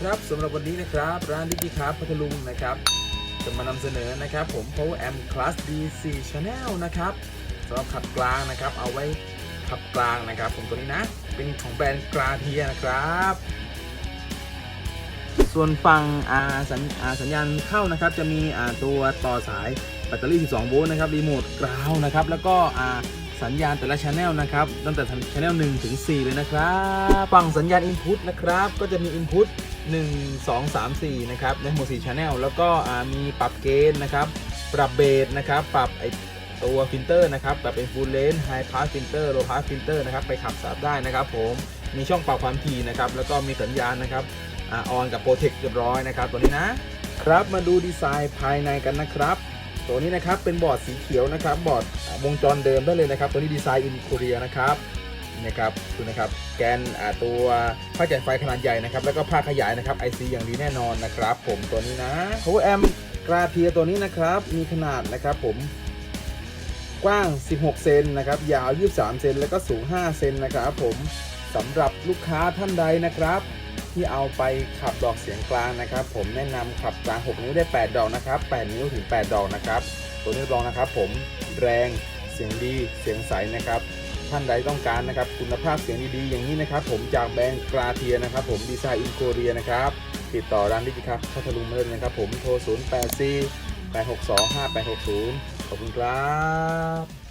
ครับสำหรับวันนี้นะครับ ร้านดิจิครับพัทลุงนะครับ จะมานำเสนอนะครับ ผม Power Amp Class D4 Channel นะครับสำหรับขับกลางนะครับ เอาไว้ขับกลางนะครับ ผมตัวนี้นะ เป็นของแบรนด์กราเทียนะครับ ส่วนฝั่งอาสัญอาสัญญาณเข้านะครับ จะมีอาตัวต่อสายแบตเตอรี่ 12 โวลต์นะครับรีโมทกราวนะครับ แล้วก็อาสัญญาณแต่ละช anel นะครับ ตั้งแต่ช anel 1 ถึง 4 เลยนะครับ ฝั่งสัญญาณ input นะครับ ก็จะมี input 1 2 3 4 นะครับในหมด4 channel แล้วก็มีปรับเกณฑ์นะครับ ปรับเบสนะครับ ปรับไอตัวฟิลเตอร์นะครับปรับเป็น full range high pass filter low pass filter นะครับไปขับสับได้นะครับ ผมมีช่องปรับความถี่นะครับ แล้วก็มีสัญญาณนะครับออนกับโปรเทคเรียบร้อยนะครับ ตัวนี้นะครับมาดูดีไซน์ภายในกันนะครับ ตัวนี้นะครับเป็นบอร์ดสีเขียวนะครับ บอร์ดวงจรเดิมได้เลยนะครับ ตัวนี้ดีไซน์อินโคเรียนะครับ นะครับดูนะครับแกนตัวผ้าจ่ายไฟขนาดใหญ่นะครับแล้วก็ผ้าขยายนะครับ IC อย่างดีแน่นอนนะครับ ผมตัวนี้นะ Power Amp กราเทียตัวนี้นะครับ มีขนาดนะครับผมกว้าง 16 เซนนะครับ ยาว 23 เซนแล้วก็สูง 5 เซนนะครับผมสำหรับลูกค้าท่านใดนะครับ ที่เอาไปขับดอกเสียงกลางนะครับ ผมแนะนำขับกลาง 6 นิ้วได้ 8 ดอกนะครับ 8 นิ้วถึง 8 ดอกนะครับ ตัวนี้รับรองนะครับ ผมแรงเสียงดีเสียงใสนะครับ ท่านใดต้องการนะครับ คุณภาพเสียงดีๆอย่างนี้นะครับ ผมจากแบรนด์กราเทียนะครับ ผมดีไซน์อินโคเรียนะครับ ติดต่อร้านดิจิครับพัทลุงมาเลยนะครับ ผมโทร 0 8 4 8 6 2 5 8 6 0 ขอบคุณครับ